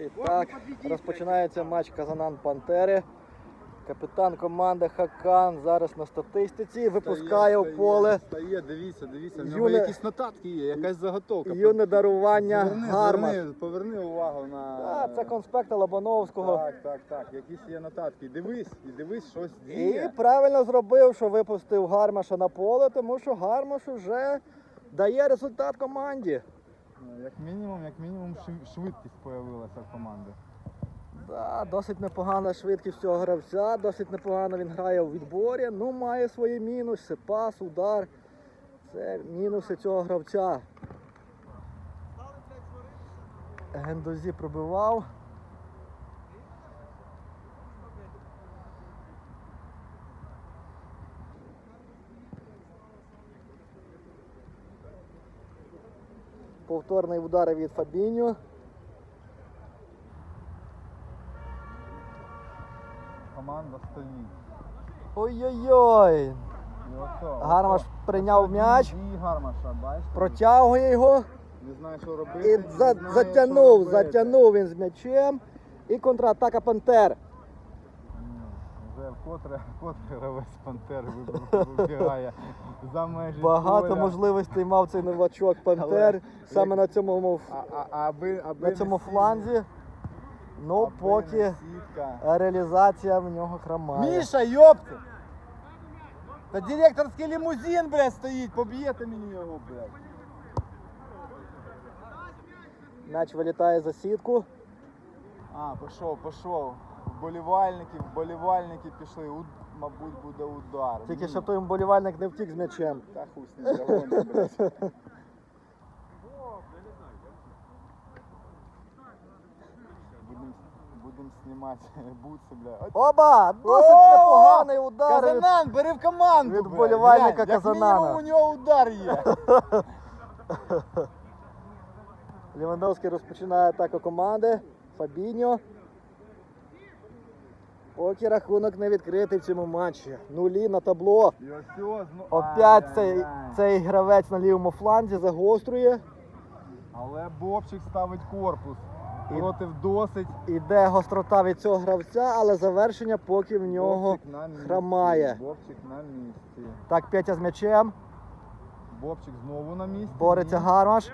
І так, розпочинається матч Казанан Пантери. Капітан команди Хакан зараз на статистиці випускає в поле Стає, дивіться, дивіться, в нього Юне- якісь нотатки є, якась заготовка. юне дарування Поверни, Гармаш. Поверни, поверни увагу на. А, це конспект Лобановського. Так, так, так. Якісь є нотатки. Дивись, і дивись, щось І діє. правильно зробив, що випустив Гармаша на поле, тому що Гармаш вже дає результат команді. Як мінімум, як мінімум, швидкість з'явилася в команди. Да, досить непогана швидкість цього гравця, досить непогано він грає у відборі. Ну, має свої мінуси, пас, удар. Це мінуси цього гравця. Гендозі пробивав. Повторний удар від Фабіньо. Команда стоїть. Ой-ой-ой! Гармаш прийняв м'яч, протягує його Не знає, що робити. і за, затягнув, затягнув він з м'ячем. І контратака Пантер. Вже вкотре, вкотре гравець Пантер вибігає за межі Багато поля. можливостей мав цей новачок Пантер Але саме на цьому, А, а, а аби, аби на цьому фланзі. Ну, поки реалізація в нього хромає. Міша, йопти! Та директорський лімузин, блядь, стоїть, поб'єте мені його, блядь. М'яч вилітає за сітку. А, пішов, пішов. Вболівальники, вболівальники пішли. У, мабуть, буде удар. Тільки щоб той вболівальник не втік з м'ячем. Та з ним блядь. Будем, будем знімати бутси, блядь. Оба! Досить О! непоганий удар. від- Казанан, бери в команду, від блядь. вболівальника Глянь, як Казанана. мінімум у нього удар є. Лівандовський розпочинає атаку команди. Фабіньо. Поки рахунок не відкритий в цьому матчі. Нулі на табло. Опять цей, цей гравець на лівому фланзі загострює. Але Бобчик ставить корпус. І- Проти досить. Іде гострота від цього гравця, але завершення поки в нього Бобчик на місці. хромає. Бобчик на місці. Так, Петя з м'ячем. Бобчик знову на місці. Бореться Гармаш.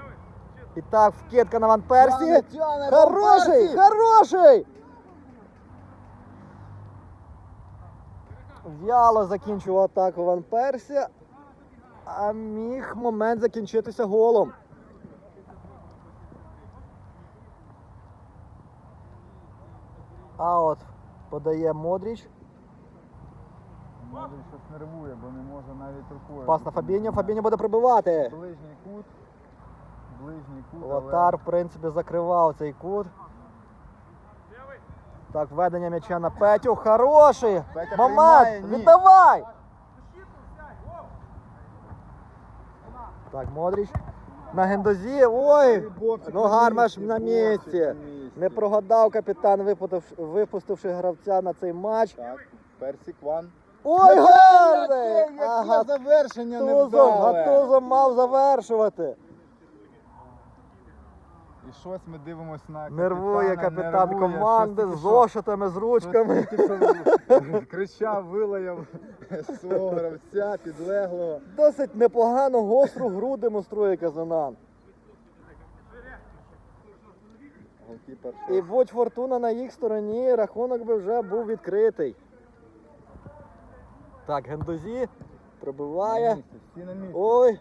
І так, вкидка на Ван Персі. Хороший! Хороший! В'яло закінчував атаку Ван Персі, а міг момент закінчитися голом. А от подає Модріч. Може щось нервує, бо не може навіть рукою. Пас на Фабіньо. Фабіньо буде пробивати. Ближній кут. Ближній кут. Лотар, в принципі, закривав цей кут. Так, введення м'яча на Петю. Хороший! Петя Момент! приймає, ні. Віддавай! Так, Модріч. На гендозі. Ой! Ну Гармаш на місці. Не прогадав капітан, випустив- випустивши гравця на цей матч. Так, Персик Ван. Ой, гарний! Яке Ага, завершення Гатузов, невдале. Гатузов мав завершувати. І щось ми дивимося на Нервує капітан нервує, команди щось з що- зошитами, з ручками. тільки що Кричав, вилаяв свого гравця, підлеглого. Досить непогано гостру гру демонструє Казанан. Голкіпер І будь фортуна на їх стороні, рахунок би вже був відкритий. Так, Гендозі пробиває. Всі на місці. Ой.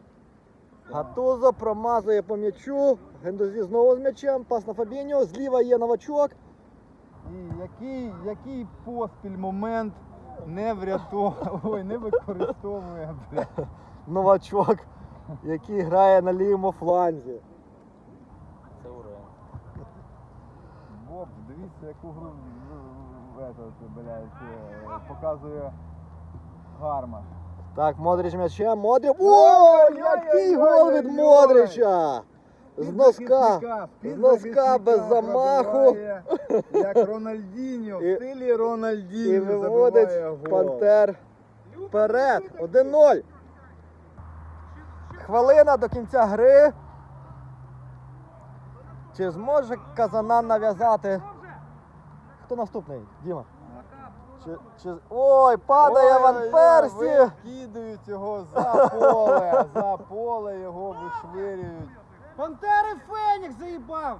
Гатузо промазує по м'ячу. Гендозі знову з м'ячем. Пас на Фабіньо. Зліва є новачок. І який, який поспіль момент не врятовує, ой, не використовує. бля. Новачок, який грає на лівому фланзі. Це уровень. Боб, дивіться, яку гру блядь, е, показує Гармаш. Так, Модрич м'ячем. Модрич. Ой, який гол від Модрича! З носка. З носка без замаху. Як Рональдіньо, в стилі Рональдіньо І виводить. Пантер вперед. 1-0. Хвилина до кінця гри. Чи зможе Казанан нав'язати? Хто наступний? Діма? Чи, чи... Ой, падає Ван Ой-ой-ой, Персі! Викидують його за поле, за поле його вишвирюють. Пантери Фенікс заїбав!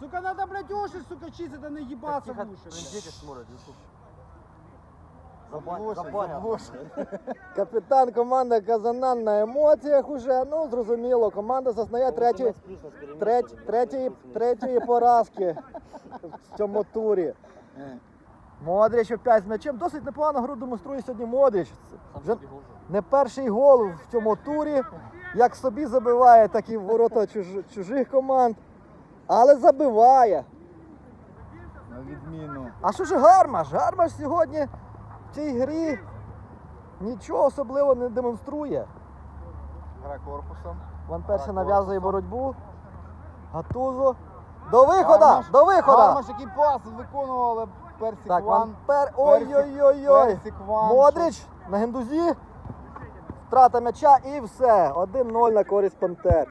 Сука, надо, блядь, уши, сука, чистить, а не їбаться в. Заблошить, заблошить. Капітан команди Казанан на емоціях уже. Ну, зрозуміло, команда зазнає третьої, треть, третьої, третьої поразки в цьому турі. Модріч опять з м'ячем. Досить непогану гру демонструє сьогодні Модріч. Вже не перший гол в цьому турі. Як собі забиває, так і в ворота чуж- чужих команд. Але забиває. На відміну. А що ж Гармаш? Гармаш сьогодні в цій грі нічого особливо не демонструє. Гра корпусом. Ван Так, нав'язує боротьбу. Гатузо. До виходу! До виходу! Гармаш, який пас виконував, але Так, Ван Ван. Пер. Ой-ой-ой-ой! Персик Ван. Модрич на гендузі. Втрата м'яча і все. 1-0 на користь Пантер.